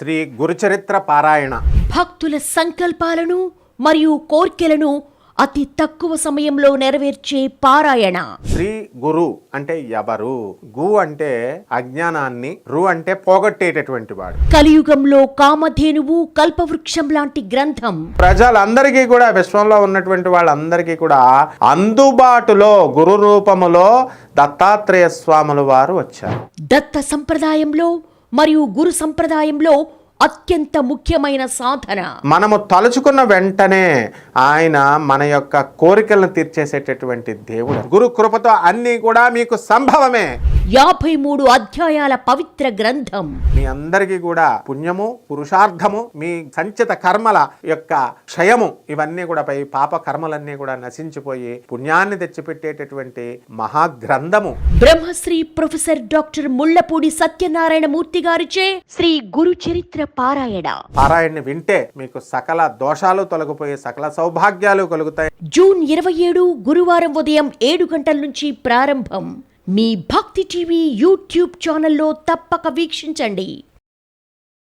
శ్రీ గురుచరిత్ర పారాయణ. భక్తుల సంకల్పాలను మరియు కోర్కెలను అతి తక్కువ సమయంలో నెరవేర్చే పారాయణ. శ్రీ గురు అంటే ఎవరు? గు అంటే అజ్ఞానాన్ని రు అంటే పోగొట్టేటటువంటి వాడు. కలియుగంలో కామధేనువు కల్పవృక్షం లాంటి గ్రంథం. ప్రజలందరికీ కూడా విశ్వంలో ఉన్నటువంటి వాళ్ళందరికీ కూడా అందుబాటులో గురు రూపములో దత్తాత్రేయ స్వాముల వారు వచ్చారు. దత్త సంప్రదాయంలో మరియు గురు సంప్రదాయంలో అత్యంత ముఖ్యమైన సాధన. మనము తలుచుకున్న వెంటనే ఆయన మన యొక్క కోరికలను తీర్చేసేటటువంటి దేవుడు. గురు కృపతో అన్నీ కూడా మీకు సంభవమే. యాభై మూడు అధ్యాయాల పవిత్ర గ్రంథం. మీ అందరికీ కూడా పుణ్యము పురుషార్థము మీ సంచిత కర్మల యొక్క క్షయము ఇవన్నీ కూడా పై పాప కర్మలన్నీ కూడా నశించిపోయి పుణ్యాన్ని తెచ్చిపెట్టేటటువంటి మహాగ్రంథము. బ్రహ్మశ్రీ ప్రొఫెసర్ డాక్టర్ ముళ్ళపూడి సత్యనారాయణ మూర్తి గారిచే శ్రీ గురు చరిత్ర పారాయణ. పారాయణని వింటే మీకు సకల దోషాలు తొలగిపోయి సకల సౌభాగ్యాలు కలుగుతాయి. జూన్ ఇరవై ఏడు గురువారం ఉదయం ఏడు గంటల నుంచి ప్రారంభం. మీ భక్తి టీవీ యూట్యూబ్ ఛానల్లో తప్పక వీక్షించండి.